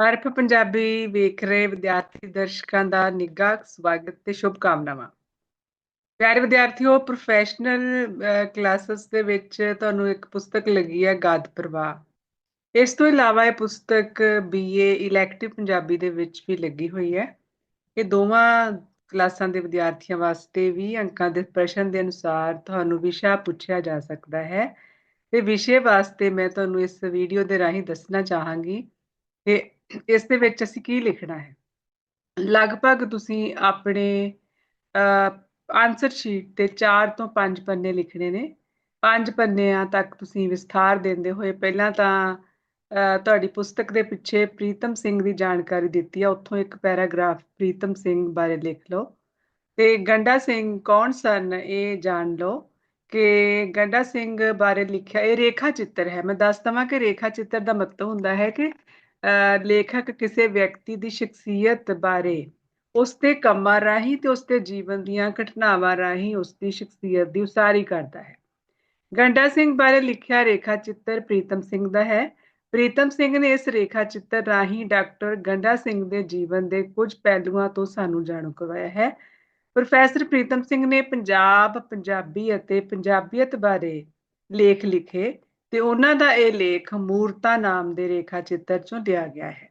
ਹਰਫ ਪੰਜਾਬੀ ਵੇਖ ਰਹੇ ਵਿਦਿਆਰਥੀ ਦਰਸ਼ਕਾਂ ਦਾ ਨਿੱਘਾ ਸਵਾਗਤ ਤੇ ਸ਼ੁਭਕਾਮਨਾਵਾਂ ਪਿਆਰੇ ਵਿਦਿਆਰਥੀਓ ਪ੍ਰੋਫੈਸ਼ਨਲ ਕਲਾਸਸ ਦੇ ਵਿੱਚ ਤੁਹਾਨੂੰ ਇੱਕ ਪੁਸਤਕ ਲੱਗੀ ਹੈ, ਗਾਦ ਪ੍ਰਵਾਹ। ਇਸ ਤੋਂ ਇਲਾਵਾ ਇਹ ਪੁਸਤਕ ਬੀਏ ਇਲੈਕਟਿਵ ਪੰਜਾਬੀ ਦੇ ਵਿੱਚ ਵੀ ਲੱਗੀ ਹੋਈ ਹੈ। ਇਹ ਦੋਵਾਂ ਕਲਾਸਾਂ ਦੇ ਵਿਦਿਆਰਥੀਆਂ ਵਾਸਤੇ ਵੀ ਅੰਕਾਂ ਦੇ ਪ੍ਰਸ਼ਨ ਦੇ ਅਨੁਸਾਰ ਤੁਹਾਨੂੰ ਵਿਸ਼ਾ ਪੁੱਛਿਆ ਜਾ ਸਕਦਾ ਹੈ। ਤੇ ਵਿਸ਼ੇ ਵਾਸਤੇ ਮੈਂ ਤੁਹਾਨੂੰ ਇਸ ਵੀਡੀਓ ਦੇ ਰਾਹੀਂ ਦੱਸਣਾ ਚਾਹਾਂਗੀ। ਕਿ ਇਸ ਦੇ ਵਿੱਚ ਅਸੀਂ ਕੀ ਲਿਖਣਾ ਹੈ? ਲਗਭਗ ਤੁਸੀਂ ਆਪਣੇ ਆਨਸਰ ਸ਼ੀਟ ਤੇ 4 ਤੋਂ 5 ਪੰਨੇ ਲਿਖਣੇ ਨੇ। ਪੰਜ ਪੰਨਿਆਂ ਤੱਕ ਤੁਸੀਂ ਵਿਸਥਾਰ ਦਿੰਦੇ ਹੋਏ ਪਹਿਲਾਂ ਤਾਂ ਤੁਹਾਡੀ ਪੁਸਤਕ ਦੇ ਪਿੱਛੇ ਪ੍ਰੀਤਮ ਸਿੰਘ ਦੀ ਜਾਣਕਾਰੀ ਦਿੱਤੀ ਆ। ਉੱਥੋਂ ਇੱਕ ਪੈਰਾਗ੍ਰਾਫ ਪ੍ਰੀਤਮ ਸਿੰਘ ਬਾਰੇ ਲਿਖ ਲਓ। ਤੇ ਗੰਡਾ ਸਿੰਘ ਕੌਣ ਸਨ ਇਹ ਜਾਣ ਲਓ ਕਿ ਗੰਡਾ ਸਿੰਘ ਬਾਰੇ ਲਿਖਿਆ ਇਹ ਰੇਖਾ ਚਿੱਤਰ ਹੈ। ਮੈਂ ਦੱਸ ਦਵਾਂ ਕਿ ਰੇਖਾ ਚਿੱਤਰ ਦਾ ਮਤਲਬ ਹੁੰਦਾ ਹੈ ਕਿ ਲੇਖਕ ਕਿਸੇ ਵਿਅਕਤੀ ਦੀ ਸ਼ਖਸੀਅਤ ਬਾਰੇ, ਉਸ ਦੇ ਕੰਮਾਂ ਰਾਹੀਂ ਤੇ ਉਸ ਦੇ ਜੀਵਨ ਦੀਆਂ ਘਟਨਾਵਾਂ ਰਾਹੀਂ ਉਸ ਦੀ ਸ਼ਖਸੀਅਤ ਦੀ ਉਸਾਰੀ ਕਰਦਾ ਹੈ। ਗੰਡਾ ਸਿੰਘ ਬਾਰੇ ਲਿਖਿਆ ਰੇਖਾ ਚਿੱਤਰ ਪ੍ਰੀਤਮ ਸਿੰਘ ਦਾ ਹੈ। ਪ੍ਰੀਤਮ ਸਿੰਘ ਨੇ ਇਸ ਰੇਖਾ ਚਿੱਤਰ ਰਾਹੀਂ ਡਾਕਟਰ ਗੰਡਾ ਸਿੰਘ ਦੇ ਜੀਵਨ ਦੇ ਕੁਝ ਪਹਿਲੂਆਂ ਤੋਂ ਸਾਨੂੰ ਜਾਣੂ ਕਰਵਾਇਆ ਹੈ। ਪ੍ਰੋਫੈਸਰ ਪ੍ਰੀਤਮ ਸਿੰਘ ਨੇ ਪੰਜਾਬ, ਪੰਜਾਬੀ ਅਤੇ ਪੰਜਾਬੀਅਤ ਬਾਰੇ ਲੇਖ ਲਿਖੇ। ਤੇ ਉਹਨਾਂ ਦਾ ਇਹ ਲੇਖ ਮੂਰਤਾ ਨਾਮ ਦੇ ਰੇਖਾ ਚਿੱਤਰ ਚੋਂ ਲਿਆ ਗਿਆ ਹੈ।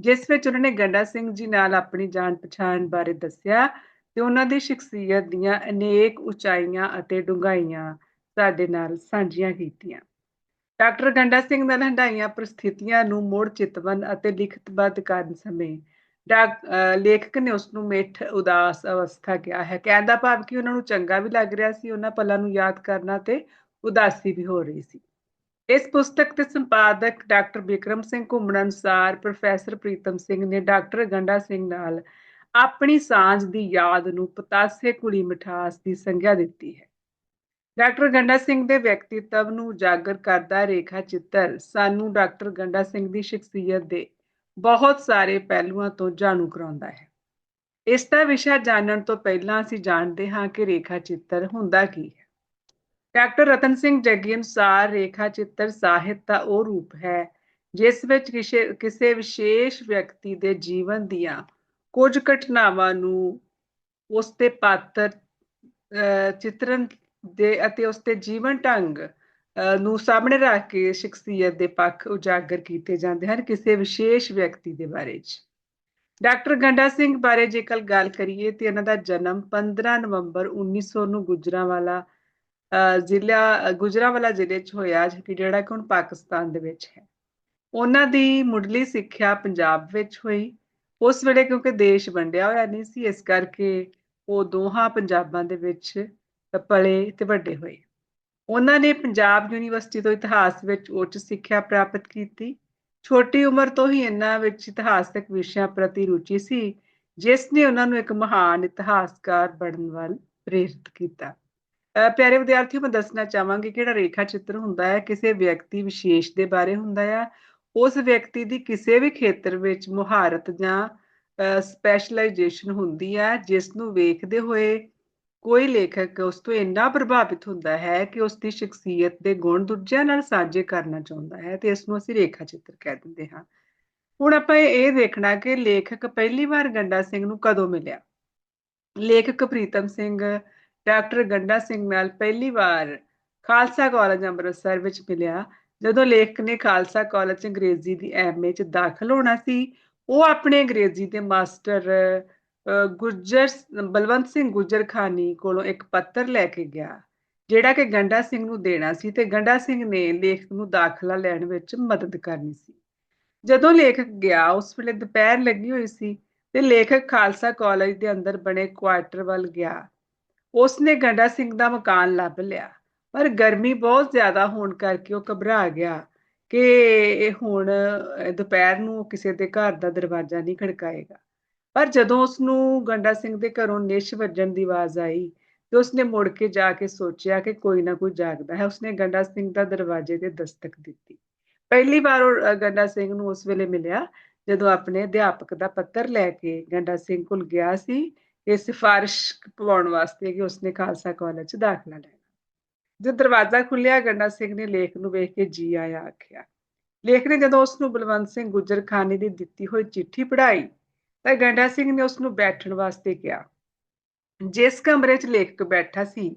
ਜਿਸ ਵਿੱਚ ਉਹਨਾਂ ਨੇ ਗੰਡਾ ਸਿੰਘ ਜੀ ਨਾਲ ਆਪਣੀ ਜਾਣ ਪਛਾਣ ਬਾਰੇ ਦੱਸਿਆ ਤੇ ਉਹਨਾਂ ਦੀ ਸ਼ਖਸੀਅਤ ਦੀਆਂ ਅਨੇਕ ਉਚਾਈਆਂ ਅਤੇ ਡੂੰਘਾਈਆਂ ਸਾਡੇ ਨਾਲ ਸਾਂਝੀਆਂ ਕੀਤੀਆਂ। ਡਾਕਟਰ ਗੰਡਾ ਸਿੰਘ ਦਾ ਹੰਡਾਈਆਂ ਪ੍ਰਸਥਿਤੀਆਂ ਨੂੰ ਮੋੜ ਚਿਤਵਨ ਅਤੇ ਲਿਖਤਬੱਧ ਕਰਨ ਸਮੇਂ ਲੇਖਕ ਨੇ ਉਸ ਨੂੰ ਮਿੱਠ, ਉਦਾਸ ਅਵਸਥਾ ਕਿਹਾ ਹੈ। ਕਹਿੰਦਾ ਭਾਵ ਕਿ ਉਹਨਾਂ ਨੂੰ ਚੰਗਾ ਵੀ ਲੱਗ ਰਿਹਾ ਸੀ, ਉਹਨਾਂ ਪਲਾਂ ਨੂੰ ਯਾਦ ਕਰਨਾ ਤੇ ਉਦਾਸੀ ਵੀ ਹੋ ਰਹੀ ਸੀ। ਇਸ ਪੁਸਤਕ ਦੇ ਸੰਪਾਦਕ ਡਾਕਟਰ ਬਿਕਰਮ ਸਿੰਘ ਘੁੰਮਣ ਅਨੁਸਾਰ ਪ੍ਰੋਫੈਸਰ ਪ੍ਰੀਤਮ ਸਿੰਘ ਨੇ ਡਾਕਟਰ ਗੰਡਾ ਸਿੰਘ ਨਾਲ ਆਪਣੀ ਸਾਂਝ ਦੀ ਯਾਦ ਨੂੰ ਪਤਾਸੇ ਕੁੜੀ ਮਿਠਾਸ ਦੀ ਸੰਗਿਆ ਦਿੱਤੀ ਹੈ। ਡਾਕਟਰ ਗੰਡਾ ਸਿੰਘ ਦੇ ਵਿਅਕਤੀਤਵ ਨੂੰ ਉਜਾਗਰ ਕਰਦਾ ਰੇਖਾ ਚਿੱਤਰ ਸਾਨੂੰ ਡਾਕਟਰ ਗੰਡਾ ਸਿੰਘ ਦੀ ਸ਼ਖਸੀਅਤ ਦੇ ਬਹੁਤ ਸਾਰੇ ਪਹਿਲੂਆਂ ਤੋਂ ਜਾਣੂ ਕਰਾਉਂਦਾ ਹੈ। ਇਸ ਦਾ ਵਿਸ਼ਾ ਜਾਣਨ ਤੋਂ ਪਹਿਲਾਂ ਅਸੀਂ ਜਾਣਦੇ ਹਾਂ ਕਿ ਰੇਖਾ ਚਿੱਤਰ ਹੁੰਦਾ ਕੀ ਹੈ। ਡਾਕਟਰ ਰਤਨ ਸਿੰਘ ਜੱਗੀ ਅਨੁਸਾਰ ਰੇਖਾ ਚਿੱਤਰ ਸਾਹਿਤ ਦਾ ਉਹ ਰੂਪ ਹੈ, ਜਿਸ ਵਿੱਚ ਕਿਸੇ ਕਿਸੇ ਵਿਸ਼ੇਸ਼ ਵਿਅਕਤੀ ਦੇ ਜੀਵਨ ਦੀਆਂ ਕੁਝ ਘਟਨਾਵਾਂ ਨੂੰ ਉਸ ਦੇ ਪਾਤਰ ਚਿੱਤਰਨ ਦੇ ਅਤੇ ਉਸ ਦੇ ਜੀਵਨ ਢੰਗ ਨੂੰ ਸਾਹਮਣੇ ਰੱਖ ਕੇ ਸ਼ਖਸੀਅਤ ਦੇ ਪੱਖ ਉਜਾਗਰ ਕੀਤੇ ਜਾਂਦੇ ਹਨ ਕਿਸੇ ਵਿਸ਼ੇਸ਼ ਵਿਅਕਤੀ ਦੇ ਬਾਰੇ ਚ। ਡਾਕਟਰ ਗੰਡਾ ਸਿੰਘ ਬਾਰੇ ਜੇਕਰ ਗੱਲ ਕਰੀਏ ਤੇ ਇਹਨਾਂ ਦਾ ਜਨਮ 15 ਨਵੰਬਰ 1900 ਨੂੰ ਗੁਜਰਾਵਾਲਾ ਜ਼ਿਲ੍ਹਾ ਗੁਜਰਾਵਾਲਾ ਜ਼ਿਲ੍ਹੇ 'ਚ ਹੋਇਆ ਜਿਹੜਾ ਕਿ ਹੁਣ ਪਾਕਿਸਤਾਨ ਦੇ ਵਿੱਚ ਹੈ। ਉਹਨਾਂ ਦੀ ਮੁੱਢਲੀ ਸਿੱਖਿਆ ਪੰਜਾਬ ਵਿੱਚ ਹੋਈ। ਉਸ ਵੇਲੇ ਕਿਉਂਕਿ ਦੇਸ਼ ਵੰਡਿਆ ਹੋਇਆ ਨਹੀਂ ਸੀ, ਇਸ ਕਰਕੇ ਉਹ ਦੋਹਾਂ ਪੰਜਾਬਾਂ ਦੇ ਵਿੱਚ ਪਲੇ ਤੇ ਵੱਡੇ ਹੋਏ। ਉਹਨਾਂ ਨੇ ਪੰਜਾਬ ਯੂਨੀਵਰਸਿਟੀ ਤੋਂ ਇਤਿਹਾਸ ਵਿੱਚ ਉੱਚ ਸਿੱਖਿਆ ਪ੍ਰਾਪਤ ਕੀਤੀ। ਛੋਟੀ ਉਮਰ ਤੋਂ ਹੀ ਇਹਨਾਂ ਵਿੱਚ ਇਤਿਹਾਸਕ ਵਿਸ਼ਿਆਂ ਪ੍ਰਤੀ ਰੁਚੀ ਸੀ, ਜਿਸ ਨੇ ਉਹਨਾਂ ਨੂੰ ਇੱਕ ਮਹਾਨ ਇਤਿਹਾਸਕਾਰ ਬਣਨ ਵੱਲ ਪ੍ਰੇਰਿਤ ਕੀਤਾ। ਪਿਆਰੇ ਵਿਦਿਆਰਥੀਓ, ਮੈਂ ਦੱਸਣਾ ਚਾਹਾਂਗੀ ਕਿਹੜਾ ਰੇਖਾ ਚਿੱਤਰ ਹੁੰਦਾ ਹੈ, ਕਿਸੇ ਵਿਅਕਤੀ ਵਿਸ਼ੇਸ਼ ਦੇ ਬਾਰੇ ਹੁੰਦਾ ਹੈ, ਉਸ ਵਿਅਕਤੀ ਦੀ ਕਿਸੇ ਵੀ ਖੇਤਰ ਵਿੱਚ ਮੁਹਾਰਤ ਜਾਂ ਸਪੈਸ਼ਲਾਈਜੇਸ਼ਨ ਹੁੰਦੀ ਹੈ ਜਿਸ ਨੂੰ ਵੇਖਦੇ ਹੋਏ ਕੋਈ ਲੇਖਕ ਉਸ ਤੋਂ ਇੰਨਾ ਪ੍ਰਭਾਵਿਤ ਹੁੰਦਾ ਹੈ ਕਿ ਉਸ ਦੀ ਸ਼ਖਸੀਅਤ ਦੇ ਗੁਣ ਦੂਜਿਆਂ ਨਾਲ ਸਾਂਝੇ ਕਰਨਾ ਚਾਹੁੰਦਾ ਹੈ ਤੇ ਇਸ ਨੂੰ ਅਸੀਂ ਰੇਖਾ ਚਿੱਤਰ ਕਹਿ ਦਿੰਦੇ ਹਾਂ। ਹੁਣ ਆਪਾਂ ਇਹ ਦੇਖਣਾ ਕਿ ਲੇਖਕ ਪਹਿਲੀ ਵਾਰ ਗੰਡਾ ਸਿੰਘ ਨੂੰ ਕਦੋਂ ਮਿਲਿਆ? ਲੇਖਕ ਪ੍ਰੀਤਮ ਸਿੰਘ ਡਾਕਟਰ ਗੰਡਾ ਸਿੰਘ ਨਾਲ ਪਹਿਲੀ ਵਾਰ ਖਾਲਸਾ ਕਾਲਜ ਅੰਮ੍ਰਿਤਸਰ ਵਿੱਚ ਮਿਲਿਆ, ਜਦੋਂ ਲੇਖਕ ਨੇ ਖਾਲਸਾ ਕਾਲਜ ਅੰਗਰੇਜ਼ੀ ਦੀ ਐਮਏ 'ਚ ਦਾਖਲ ਹੋਣਾ ਸੀ, ਉਹ ਆਪਣੇ ਅੰਗਰੇਜ਼ੀ ਦੇ ਮਾਸਟਰ ਗੁੱਜਰ ਬਲਵੰਤ ਸਿੰਘ ਗੁੱਜਰ ਖਾਨੀ ਕੋਲੋਂ ਇੱਕ ਪੱਤਰ ਲੈ ਕੇ ਗਿਆ, ਜਿਹੜਾ ਕਿ ਗੰਡਾ ਸਿੰਘ ਨੂੰ ਦੇਣਾ ਸੀ ਤੇ ਗੰਡਾ ਸਿੰਘ ਨੇ ਲੇਖਕ ਨੂੰ ਦਾਖਲਾ ਲੈਣ ਵਿੱਚ ਮਦਦ ਕਰਨੀ ਸੀ। ਜਦੋਂ ਲੇਖਕ ਗਿਆ, ਉਸ ਵੇਲੇ ਦੁਪਹਿਰ ਲੱਗੀ ਹੋਈ ਸੀ ਤੇ ਲੇਖਕ ਖਾਲਸਾ ਕਾਲਜ ਦੇ ਅੰਦਰ ਬਣੇ ਕੁਆਟਰ ਵੱਲ ਗਿਆ। ਉਸ ਨੇ ਗੰਡਾ ਸਿੰਘ ਦਾ ਮਕਾਨ ਲੱਭ ਲਿਆ, ਪਰ ਗਰਮੀ ਬਹੁਤ ਜ਼ਿਆਦਾ ਹੋਣ ਕਰਕੇ ਉਹ ਘਬਰਾ ਗਿਆ ਕਿ ਇਹ ਹੁਣ ਦੁਪਹਿਰ ਨੂੰ ਕਿਸੇ ਦੇ ਘਰ ਦਾ ਦਰਵਾਜ਼ਾ ਨਹੀਂ ਖੜਕਾਏਗਾ। ਪਰ ਜਦੋਂ ਉਸ ਨੂੰ ਗੰਡਾ ਸਿੰਘ ਦੇ ਘਰੋਂ ਨਿਸ਼ ਵੱਜਣ ਦੀ ਆਵਾਜ਼ ਆਈ ਤੇ ਉਸਨੇ ਮੁੜ ਕੇ ਜਾ ਕੇ ਸੋਚਿਆ ਕਿ ਕੋਈ ਨਾ ਕੋਈ ਜਾਗਦਾ ਹੈ, ਉਸਨੇ ਗੰਡਾ ਸਿੰਘ ਦਾ ਦਰਵਾਜ਼ੇ ਤੇ ਦਸਤਕ ਦਿੱਤੀ। ਪਹਿਲੀ ਵਾਰ ਉਹ ਗੰਡਾ ਸਿੰਘ ਨੂੰ ਉਸ ਵੇਲੇ ਮਿਲਿਆ ਜਦੋਂ ਆਪਣੇ ਅਧਿਆਪਕ ਦਾ ਪੱਤਰ ਲੈ ਕੇ ਗੰਡਾ ਸਿੰਘ ਕੋਲ ਗਿਆ ਸੀ ਇਹ ਸਿਫਾਰਿਸ਼ ਪਵਾਉਣ ਵਾਸਤੇ ਕਿ ਉਸਨੇ ਖਾਲਸਾ ਕਾਲਜ 'ਚ ਦਾਖਲਾ ਲੈਣਾ। ਜਦ ਦਰਵਾਜ਼ਾ ਖੁੱਲਿਆ ਗੰਡਾ ਸਿੰਘ ਨੇ ਲੇਖ ਨੂੰ ਵੇਖ ਕੇ ਜੀ ਆਇਆ ਆਖਿਆ, ਲੇਖ ਨੇ ਜਦੋਂ ਉਸ ਨੂੰ ਬਲਵੰਤ ਸਿੰਘ ਗੁੱਜਰ ਖਾਨੇ ਦੀ ਦਿੱਤੀ ਹੋਈ ਚਿੱਠੀ ਪੜ੍ਹਾਈ, ਤਾਂ ਗੰਡਾ ਸਿੰਘ ਨੇ ਉਸ ਨੂੰ ਬੈਠਣ ਵਾਸਤੇ ਕਿਹਾ। ਜਿਸ ਕਮਰੇ 'ਚ ਲੇਖਕ ਬੈਠਾ ਸੀ,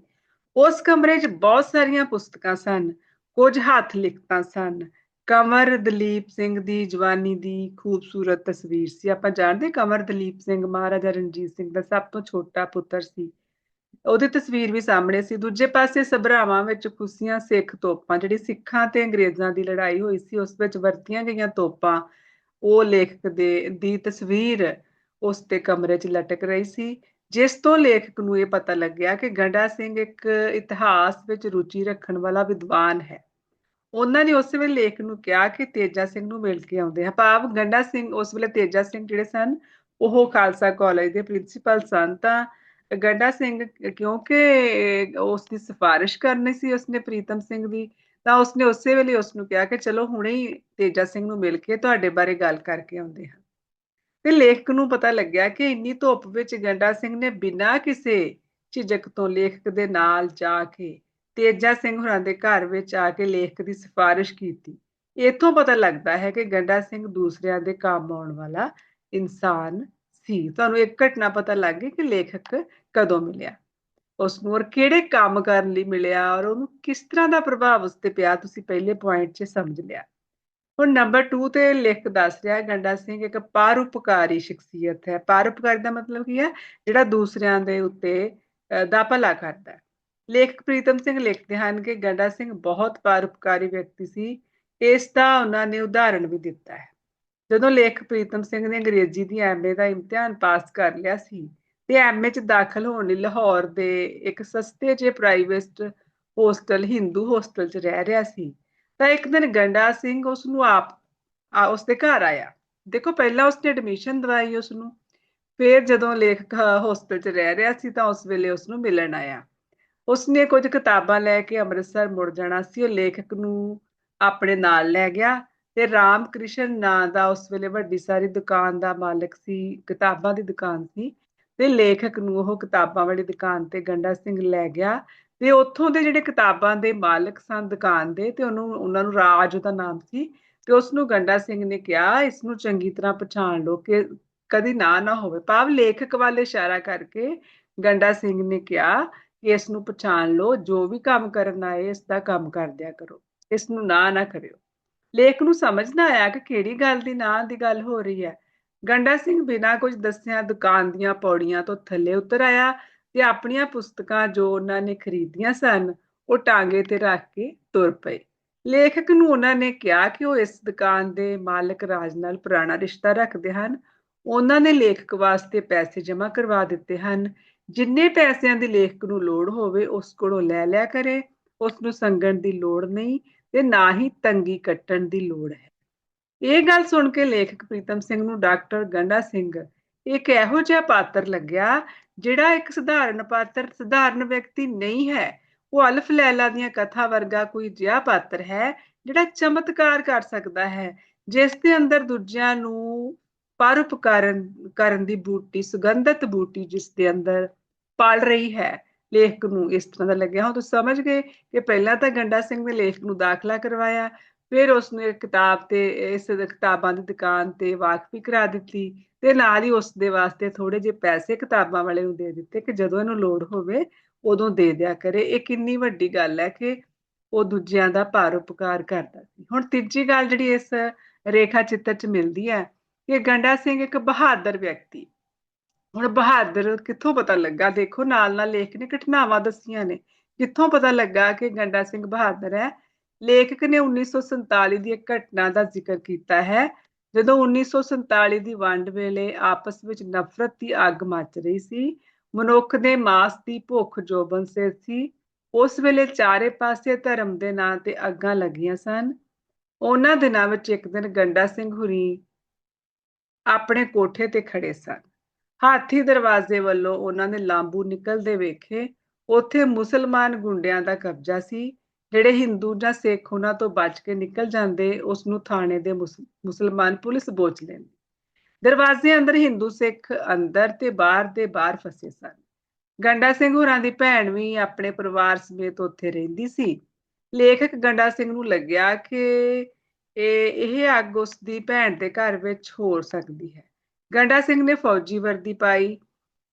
ਉਸ ਕਮਰੇ 'ਚ ਬਹੁਤ ਸਾਰੀਆਂ ਪੁਸਤਕਾਂ ਸਨ, ਕੁਝ ਹੱਥ ਲਿਖਤਾਂ ਸਨ ਕਮਰ ਦਲੀਪ ਸਿੰਘ ਦੀ ਜਵਾਨੀ ਦੀ ਖੂਬਸੂਰਤ ਤਸਵੀਰ ਸੀ। ਆਪਾਂ ਜਾਣਦੇ ਕਮਰ ਦਲੀਪ ਸਿੰਘ ਮਹਾਰਾਜਾ ਰਣਜੀਤ ਸਿੰਘ ਦਾ ਸਭ ਤੋਂ ਛੋਟਾ ਪੁੱਤਰ ਸੀ। ਉਹਦੀ ਤਸਵੀਰ ਵੀ ਸਾਹਮਣੇ ਸੀ। ਦੂਜੇ ਪਾਸੇ ਸਭਰਾਵਾਂ ਵਿੱਚ ਖੁਸ਼ੀਆਂ, ਸਿੱਖ ਤੋਪਾਂ, ਜਿਹੜੀ ਸਿੱਖਾਂ ਤੇ ਅੰਗਰੇਜ਼ਾਂ ਦੀ ਲੜਾਈ ਹੋਈ ਸੀ, ਉਸ ਵਿੱਚ ਵਰਤੀਆਂ ਗਈਆਂ ਤੋਪਾਂ, ਉਹ ਲੇਖਕ ਦੇ, ਦੀ ਤਸਵੀਰ ਉਸ ਤੇ ਕਮਰੇ 'ਚ ਲਟਕ ਰਹੀ ਸੀ। ਜਿਸ ਤੋਂ ਲੇਖਕ ਨੂੰ ਇਹ ਪਤਾ ਲੱਗਿਆ ਕਿ ਗੰਡਾ ਸਿੰਘ ਇੱਕ ਇਤਿਹਾਸ ਵਿੱਚ ਰੁਚੀ ਰੱਖਣ ਵਾਲਾ ਵਿਦਵਾਨ ਹੈ। ਉਹਨਾਂ ਨੇ ਉਸ ਵੇਲੇ ਲੇਖ ਨੂੰ ਕਿਹਾ ਕਿ ਤੇਜਾ ਸਿੰਘ ਨੂੰ ਮਿਲ ਕੇ ਆਉਂਦੇ ਆ। ਭਾਵ ਗੰਡਾ ਸਿੰਘ ਉਸ ਵੇਲੇ ਤੇਜਾ ਸਿੰਘ ਜਿਹੜੇ ਸਨ, ਉਹ ਖਾਲਸਾ ਕਾਲਜ ਦੇ ਪ੍ਰਿੰਸੀਪਲ ਸਨ। ਤਾਂ ਗੰਡਾ ਸਿੰਘ ਕਿਉਂਕਿ ਉਸ ਦੀ ਸਿਫਾਰਿਸ਼ ਕਰਨੀ ਸੀ ਉਸਨੇ ਪ੍ਰੀਤਮ ਸਿੰਘ ਦੀ, ਤਾਂ ਉਸਨੇ ਉਸੇ ਵੇਲੇ ਉਸ ਨੂੰ ਕਿਹਾ ਕਿ ਚਲੋ ਹੁਣੇ ਹੀ ਤੇਜਾ ਸਿੰਘ ਨੂੰ ਮਿਲ ਕੇ ਤੁਹਾਡੇ ਬਾਰੇ ਗੱਲ ਕਰਕੇ ਆਉਂਦੇ ਹਾਂ। ਤੇ ਲੇਖਕ ਨੂੰ ਪਤਾ ਲੱਗਿਆ ਕਿ ਇੰਨੀ ਧੁੱਪ ਵਿੱਚ ਗੰਡਾ ਸਿੰਘ ਨੇ ਬਿਨਾਂ ਕਿਸੇ ਝਿਜਕ ਤੋਂ ਲੇਖਕ ਦੇ ਨਾਲ ਜਾ ਕੇ ਤੇਜਾ ਸਿੰਘ ਹੋਰਾਂ ਦੇ ਘਰ ਵਿੱਚ ਆ ਕੇ ਲੇਖਕ ਦੀ ਸਿਫਾਰਿਸ਼ ਕੀਤੀ। ਇਥੋਂ ਪਤਾ ਲੱਗਦਾ ਹੈ ਕਿ ਗੰਡਾ ਸਿੰਘ ਦੂਸਰਿਆਂ ਦੇ ਕੰਮ ਆਉਣ ਵਾਲਾ ਇਨਸਾਨ ਸੀ। ਤੁਹਾਨੂੰ ਇੱਕ ਘਟਨਾ ਪਤਾ ਲੱਗ ਗਈ ਕਿ ਲੇਖਕ ਕਦੋਂ ਮਿਲਿਆ? ਉਸ ਨੂੰ ਔਰ ਕਿਹੜੇ ਕੰਮ ਕਰਨ ਲਈ ਮਿਲਿਆ ਔਰ ਉਹਨੂੰ ਕਿਸ ਤਰ੍ਹਾਂ ਦਾ ਪ੍ਰਭਾਵ ਉਸ ਤੇ ਪਿਆ, ਤੁਸੀਂ ਪਹਿਲੇ ਪੁਆਇੰਟ 'ਚ ਸਮਝ ਲਿਆ। ਹੁਣ ਨੰਬਰ 2 ਤੇ ਲਿਖ ਦੱਸ ਰਿਹਾ, ਗੰਡਾ ਸਿੰਘ ਇੱਕ ਪਰਉਪਕਾਰੀ ਸ਼ਖਸੀਅਤ ਹੈ। ਪਰਉਪਕਾਰੀ ਦਾ ਮਤਲਬ ਕੀ ਹੈ? ਜਿਹੜਾ ਦੂਸਰਿਆਂ ਦੇ ਉੱਤੇ ਦਾ ਭਲਾ ਕਰਦਾ ਹੈ। ਲੇਖਕ ਪ੍ਰੀਤਮ ਸਿੰਘ ਲਿਖਦੇ ਹਨ ਕਿ ਗੰਡਾ ਸਿੰਘ ਬਹੁਤ ਪਰਉਪਕਾਰੀ ਵਿਅਕਤੀ ਸੀ, ਇਸ ਦਾ ਉਹਨਾਂ ਨੇ ਉਦਾਹਰਣ ਵੀ ਦਿੱਤਾ ਹੈ। ਜਦੋਂ ਲੇਖਕ ਪ੍ਰੀਤਮ ਸਿੰਘ ਨੇ ਅੰਗਰੇਜ਼ੀ ਦੀ ਐਮਏ ਦਾ ਇਮਤਿਹਾਨ ਪਾਸ ਕਰ ਲਿਆ ਸੀ ਤੇ ਐਮਏ ਚ ਦਾਖਲ ਹੋਣ ਲਈ ਲਾਹੌਰ ਦੇ ਇੱਕ ਸਸਤੇ ਜਿਹੇ ਪ੍ਰਾਈਵੇਟ ਹੋਸਟਲ, ਹਿੰਦੂ ਹੋਸਟਲ ਚ ਰਹਿ ਰਿਹਾ ਸੀ, ਤਾਂ ਇੱਕ ਦਿਨ ਗੰਡਾ ਸਿੰਘ ਉਸ ਨੂੰ ਆਪ ਉਸ ਦੇ ਘਰ ਆਇਆ। ਦੇਖੋ, ਪਹਿਲਾਂ ਉਸਨੇ ਐਡਮਿਸ਼ਨ ਦਵਾਈ ਉਸ ਨੂੰ ਫਿਰ ਜਦੋਂ ਲੇਖਕ ਹੋਸਟਲ 'ਚ ਰਹਿ ਰਿਹਾ ਸੀ ਤਾਂ ਉਸ ਵੇਲੇ ਉਸ ਨੂੰ ਮਿਲਣ ਆਇਆ। ਉਸਨੇ ਕੁਝ ਕਿਤਾਬਾਂ ਲੈ ਕੇ ਅੰਮ੍ਰਿਤਸਰ ਮੁੜ ਜਾਣਾ ਸੀ। ਉਹ ਲੇਖਕ ਨੂੰ ਆਪਣੇ ਨਾਲ ਲੈ ਗਿਆ ਤੇ ਰਾਮ ਕ੍ਰਿਸ਼ਨ ਨਾਂ ਦਾ ਉਸ ਵੇਲੇ ਵੱਡੀ ਸਾਰੀ ਦੁਕਾਨ ਦਾ ਮਾਲਕ ਸੀ, ਕਿਤਾਬਾਂ ਦੀ ਦੁਕਾਨ ਸੀ ਤੇ ਲੇਖਕ ਨੂੰ ਉਹ ਕਿਤਾਬਾਂ ਵਾਲੀ ਦੁਕਾਨ ਤੇ ਗੰਡਾ ਸਿੰਘ ਲੈ ਗਿਆ ਤੇ ਉੱਥੋਂ ਦੇ ਜਿਹੜੇ ਕਿਤਾਬਾਂ ਦੇ ਮਾਲਕ ਸਨ ਦੁਕਾਨ ਦੇ ਤੇ ਉਹਨੂੰ, ਉਹਨਾਂ ਨੂੰ ਰਾਜ ਉਹਦਾ ਨਾਮ ਸੀ ਤੇ ਉਸ ਨੂੰ ਗੰਡਾ ਸਿੰਘ ਨੇ ਕਿਹਾ ਇਸ ਨੂੰ ਚੰਗੀ ਤਰ੍ਹਾਂ ਪਛਾਣ ਲਓ ਕਿ ਕਦੀ ਨਾ ਨਾ ਹੋਵੇ। ਭਾਵ ਲੇਖਕ ਵੱਲ ਇਸ਼ਾਰਾ ਕਰਕੇ ਗੰਡਾ ਸਿੰਘ ਨੇ ਕਿਹਾ ਇਸ ਨੂੰ ਪਛਾਣ ਲਓ, ਜੋ ਵੀ ਕੰਮ ਕਰਨ ਆਏ, ਇਸ ਦਾ ਕੰਮ ਕਰਦਿਆ ਕਰੋ। ਇਸ ਨੂੰ ਨਾ ਨਾ ਕਰਿਓ। ਲੇਖ ਨੂੰ ਸਮਝ ਨਾ ਆਇਆ ਕਿ ਕਿਹੜੀ ਗੱਲ ਦੀ ਨਾ ਦੀ ਗੱਲ ਹੋ ਰਹੀ ਹੈ। ਗੰਡਾ ਸਿੰਘ ਬਿਨਾਂ ਕੁਝ ਦੱਸਿਆ ਦੁਕਾਨ ਦੀਆਂ ਪੌੜੀਆਂ ਤੋਂ ਥੱਲੇ ਉਤਰ ਆਇਆ ਤੇ ਆਪਣੀਆਂ ਪੁਸਤਕਾਂ ਜੋ ਉਹਨਾਂ ਨੇ ਖਰੀਦੀਆਂ ਸਨ, ਉਹ ਟਾਂਗੇ ਤੇ ਰੱਖ ਕੇ ਤੁਰ ਪਏ। ਲੇਖਕ ਨੂੰ ਉਹਨਾਂ ਨੇ ਕਿਹਾ ਕਿ ਉਹ ਇਸ ਦੁਕਾਨ ਦੇ ਮਾਲਕ ਰਾਜ ਨਾਲ ਪੁਰਾਣਾ ਰਿਸ਼ਤਾ ਰੱਖਦੇ ਹਨ। ਉਹਨਾਂ ਨੇ ਲੇਖਕ ਵਾਸਤੇ ਪੈਸੇ ਜਮ੍ਹਾਂ ਕਰਵਾ ਦਿੱਤੇ ਹਨ। ਜਿੰਨੇ ਪੈਸਿਆਂ ਦੀ ਲੇਖਕ ਨੂੰ ਲੋੜ ਹੋਵੇ, ਉਸ ਕੋਲੋਂ ਲੈ ਲਿਆ ਕਰੇ, ਉਸ ਨੂੰ ਸੰਗਣ ਦੀ ਲੋੜ ਨਹੀਂ ਤੇ ਨਾ ਹੀ ਤੰਗੀ ਕੱਟਣ ਦੀ ਲੋੜ ਹੈ। ਇਹ ਗੱਲ ਸੁਣ ਕੇ ਲੇਖਕ ਪ੍ਰੀਤਮ ਸਿੰਘ ਨੂੰ ਡਾਕਟਰ ਗੰਡਾ ਸਿੰਘ, ਇੱਕ ਇਹੋ ਜਿਹਾ ਪਾਤਰ ਲੱਗਿਆ, ਜਿਹੜਾ ਇੱਕ ਸਧਾਰਨ ਪਾਤਰ, ਸਧਾਰਨ ਵਿਅਕਤੀ ਨਹੀਂ ਹੈ। ਉਹ ਅਲਫ ਲੈਲਾ ਦੀਆਂ ਕਥਾ ਵਰਗਾ ਕੋਈ ਜਿਹਾ ਪਾਤਰ ਹੈ, ਜਿਹੜਾ ਚਮਤਕਾਰ ਕਰ ਸਕਦਾ ਹੈ, ਜਿਸ ਦੇ ਅੰਦਰ ਦੂਜਿਆਂ ਨੂੰ ਪਰਉਪਕਾਰਨ ਕਰਨ ਦੀ ਬੂਟੀ, ਸੁਗੰਧਤ ਬੂਟੀ ਜਿਸ ਦੇ ਅੰਦਰ ਪਾਲ ਰਹੀ ਹੈ ਲੇਖਕ ਨੂੰ ਇਸ ਤਰ੍ਹਾਂ ਦਾ ਲੱਗਿਆ। ਹਾਂ ਤੁਸੀਂ ਸਮਝ ਗਏ ਕਿ ਪਹਿਲਾਂ ਤਾਂ ਗੰਡਾ ਸਿੰਘ ਨੇ ਲੇਖਕ ਨੂੰ ਦਾਖਲਾ ਕਰਵਾਇਆ, ਫਿਰ ਉਸ ਨੇ ਕਿਤਾਬ ਤੇ, ਇਸ ਕਿਤਾਬਾਂ ਦੀ ਦੁਕਾਨ ਤੇ ਵਾਕਫੀ ਕਰਾ ਦਿੱਤੀ ਤੇ ਨਾਲ ਹੀ ਉਸ ਦੇ ਵਾਸਤੇ ਥੋੜੇ ਜਿਹੇ ਪੈਸੇ ਕਿਤਾਬਾਂ ਵਾਲੇ ਨੂੰ ਦੇ ਦਿੱਤੇ ਕਿ ਜਦੋਂ ਇਹਨੂੰ ਲੋੜ ਹੋਵੇ ਉਦੋਂ ਦੇ ਦਿਆ ਕਰੇ। ਇਹ ਕਿੰਨੀ ਵੱਡੀ ਗੱਲ ਹੈ ਕਿ ਉਹ ਦੂਜਿਆਂ ਦਾ ਭਾਰ ਉਪਕਾਰ ਕਰਦਾ ਸੀ। ਹੁਣ ਤੀਜੀ ਗੱਲ ਜਿਹੜੀ ਇਸ ਰੇਖਾ ਚਿੱਤਰ 'ਚ ਮਿਲਦੀ ਹੈ ਕਿ ਗੰਡਾ ਸਿੰਘ ਇੱਕ ਬਹਾਦਰ ਵਿਅਕਤੀ। ਹੁਣ ਬਹਾਦਰ ਕਿੱਥੋਂ ਪਤਾ ਲੱਗਾ? ਦੇਖੋ, ਨਾਲ ਨਾਲ ਲੇਖ ਨੇ ਘਟਨਾਵਾਂ ਦੱਸੀਆਂ ਨੇ। ਕਿੱਥੋਂ ਪਤਾ ਲੱਗਾ ਕਿ ਗੰਡਾ ਸਿੰਘ ਬਹਾਦਰ ਹੈ, ਲੇਖਕ ਨੇ 1947 ਦੀ ਇੱਕ ਘਟਨਾ ਦਾ ਜ਼ਿਕਰ ਕੀਤਾ ਹੈ। ਜਦੋਂ 1947 ਦੀ ਵੰਡ ਵੇਲੇ ਆਪਸ ਵਿੱਚ ਨਫ਼ਰਤ ਦੀ ਅੱਗ ਮੱਚ ਰਹੀ ਸੀ, ਮਨੁੱਖ ਦੇ ਮਾਸ ਦੀ ਭੁੱਖ ਜੋਬਨ ਸੇ ਸੀ। ਉਸ ਵੇਲੇ ਚਾਰੇ ਪਾਸੇ ਧਰਮ ਦੇ ਨਾਂ ਤੇ ਅੱਗਾਂ ਲੱਗੀਆਂ ਸਨ। ਉਹਨਾਂ ਦਿਨਾਂ ਵਿੱਚ ਇੱਕ ਦਿਨ ਗੰਡਾ ਸਿੰਘ ਹੁਰੀ ਆਪਣੇ ਕੋਠੇ ਤੇ ਖੜੇ ਸਨ। ਹਾਥੀ ਦਰਵਾਜ਼ੇ ਵੱਲੋਂ ਉਹਨਾਂ ਨੇ ਲਾਂਬੂ ਨਿਕਲਦੇ ਵੇਖੇ ਉੱਥੇ ਮੁਸਲਮਾਨ ਗੁੰਡਿਆਂ ਦਾ ਕਬਜ਼ਾ ਸੀ, ਜਿਹੜੇ ਹਿੰਦੂ ਜਾਂ ਸਿੱਖ ਉਹਨਾਂ ਤੋਂ ਬਚ ਕੇ ਨਿਕਲ ਜਾਂਦੇ ਉਸ ਨੂੰ ਥਾਣੇ ਦੇ ਮੁਸਲਮਾਨ ਪੁਲਿਸ ਬੋਚ ਲੈਂਦੀ। ਦਰਵਾਜ਼ੇ ਅੰਦਰ ਹਿੰਦੂ ਸਿੱਖ ਅੰਦਰ ਤੇ ਬਾਹਰ ਦੇ ਬਾਹਰ ਫਸੇ ਸਨ। ਗੰਡਾ ਸਿੰਘ ਹੋਰਾਂ ਦੀ ਭੈਣ ਵੀ ਆਪਣੇ ਪਰਿਵਾਰ ਸਮੇਤ ਉੱਥੇ ਰਹਿੰਦੀ ਸੀ। ਲੇਖਕ ਗੰਡਾ ਸਿੰਘ ਨੂੰ ਲੱਗਿਆ ਕਿ ਇਹ ਇਹ ਅੱਗ ਉਸ ਦੀ ਭੈਣ ਦੇ ਘਰ ਵਿੱਚ ਹੋ ਸਕਦੀ ਹੈ। ਗੰਡਾ ਸਿੰਘ ਨੇ ਫੌਜੀ ਵਰਦੀ ਪਾਈ